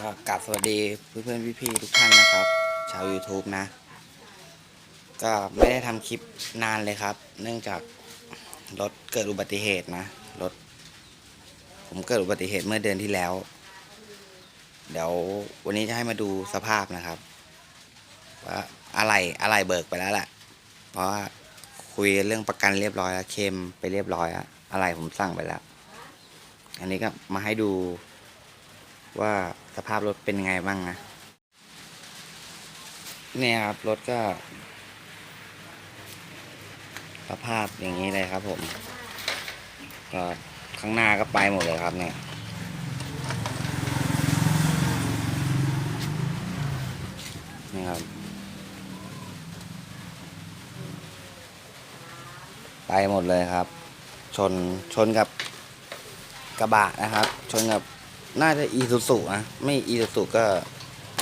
ก็กราบสวัสดีเพื่อนๆพี่ๆทุกท่านนะครับ ชาว YouTube นะ ก็ไม่ได้ทำคลิปนานเลยครับ เนื่องจากรถเกิดอุบัติเหตุนะรถผมเกิดอุบัติเหตุเมื่อเดือนที่แล้ว เดี๋ยววันนี้จะให้มาดูสภาพนะครับ ว่าอะไรอะไรเบิกไปแล้วแหละเพราะว่าคุยเรื่องประกันเรียบร้อยแล้วเคมไปเรียบร้อยแล้วอะไรผมสั่งไปแล้ว อันนี้ก็มาให้ดู ว่าสภาพรถเป็นไงบ้างนะ เนี่ยครับรถก็ สภาพอย่างนี้เลยครับ ผมก็ข้างหน้าก็ไปหมดเลยครับ เนี่ยนี่ครับ ไปหมดเลยครับ ชนชนกับกระบะนะครับ ชนกับ น่าจะอีซูซุนะ ไม่อีซูซุก็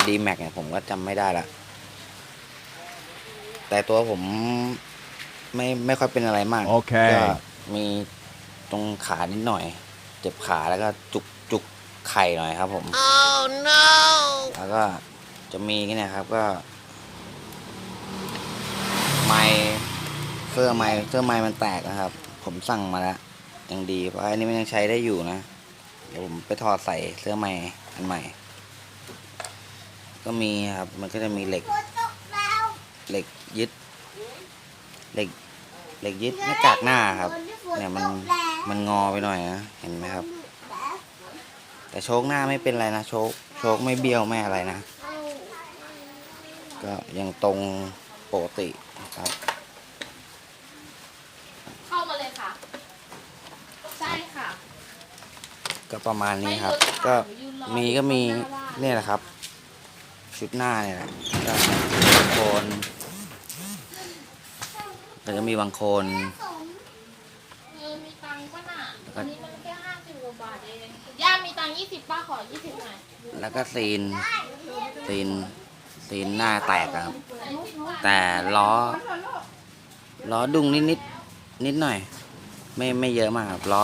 ดีแม็กเนี่ยผมก็จำไม่ได้ละ แต่ตัวผมไม่ไม่ค่อยเป็นอะไรมาก Okay. ก็มีตรงขานิดหน่อย เจ็บขาแล้วก็จุกจุกไข่หน่อยครับผม Oh no! แล้วก็จะมีนี่นะครับก็ ไม้เสื้อไม้เสื้อไม้มันแตกนะครับ ผมสั่งมาแล้วยังดีเพราะอันนี้มันยังใช้ได้อยู่นะ เดี๋ยวผมไปถอดใส่เสื้อไม้อันใหม่ ก็มีครับมันก็จะมีเหล็ก เหล็กยึด เหล็ก เหล็กยึดหน้ากากหน้าครับ เนี่ยมันมันงอไปหน่อยนะเห็นไหมครับ แต่โชคหน้าไม่เป็นไรนะโชคโชคไม่เบี้ยวไม่อะไรนะ ก็ยังตรงปกติครับ เข้ามาเลยค่ะ ใช่ค่ะ ก็ประมาณนี้ครับไม่รู้จะก็ถามยืนรอมีก็มีอยู่ข้างหน้าบ้านเนี่ยแหละครับ ชุดหน้าเนี่ยแหละก็บางโคนก็จะมีบางโคนเออมีตังค์ป่ะน่ะแล้วก็อันนี้มันแค่ห้าสิบกว่าบาทเองย่ามีตังค์ยี่สิบป้าขอยี่สิบหน่อยแล้วก็ซีนซีนซีนหน้าแตกอะครับ แต่ล้อล้อดุงนิดนิดนิดหน่อย ไม่ไม่เยอะมากครับล้อ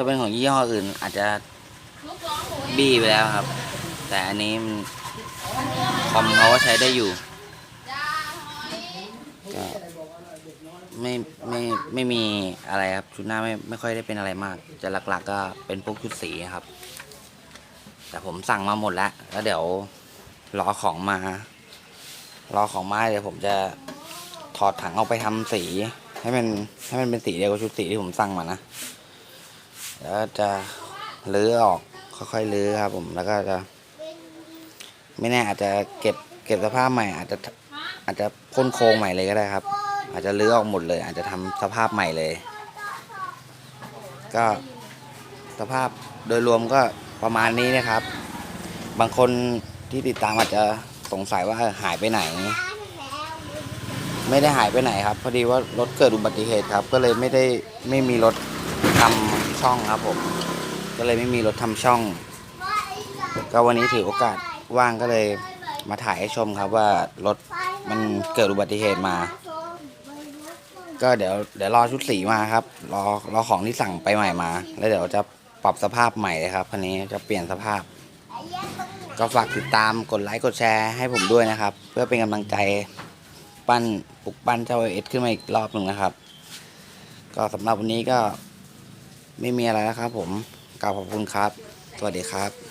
ถ้าเป็นของยี่ห้ออื่น อาจจะบี้ไปแล้วครับ แต่อันนี้มันคอมเขาก็ใช้ได้อยู่ก็ไม่ไม่ไม่มีอะไรครับชุดหน้าไม่ไม่ค่อยได้เป็นอะไรมาก จะหลักๆ ก็เป็นพวกชุดสีครับ แต่ผมสั่งมาหมดแล้ว แล้วเดี๋ยวรอของมารอของมาเดี๋ยวผมจะถอดถังเอาไปทำสี ให้มันให้มันเป็นสีเดียวกับชุดสีที่ผมสั่งมานะ แล้วจะรื้อออกค่อยๆรื้อครับ ผมแล้วก็จะ ไม่แน่อาจจะเก็บเก็บสภาพใหม่ อาจจะอาจจะพ่นโครงใหม่เลยก็ได้ครับ อาจจะรื้อออกหมดเลย อาจจะทำสภาพใหม่เลย ก็สภาพโดยรวมก็ประมาณนี้นะครับ บางคนที่ติดตามอาจจะสงสัยว่าหายไปไหน ไม่ได้หายไปไหนครับ พอดีว่ารถเกิดอุบัติเหตุครับ ก็เลยไม่ได้ไม่มีรถทำ ช่องครับผม ก็เลยไม่มีรถทำช่อง ก็วันนี้ถือโอกาสว่างก็เลยมาถ่ายให้ชมครับว่ารถมันเกิดอุบัติเหตุมา ก็เดี๋ยวเดี๋ยวรอชุดสีมาครับ รอรอของที่สั่งไปใหม่มา แล้วเดี๋ยวจะปรับสภาพใหม่เลยครับคันนี้จะเปลี่ยนสภาพ ก็ฝากติดตามกดไลค์กดแชร์ให้ผมด้วยนะครับ เพื่อเป็นกำลังใจปั้นปลุกปั้นเจ้าเอสขึ้นมาอีกรอบหนึ่งนะครับ ก็สำหรับวันนี้ก็ ไม่มีอะไรแล้วครับผมกล่าวขอบคุณครับ สวัสดีครับ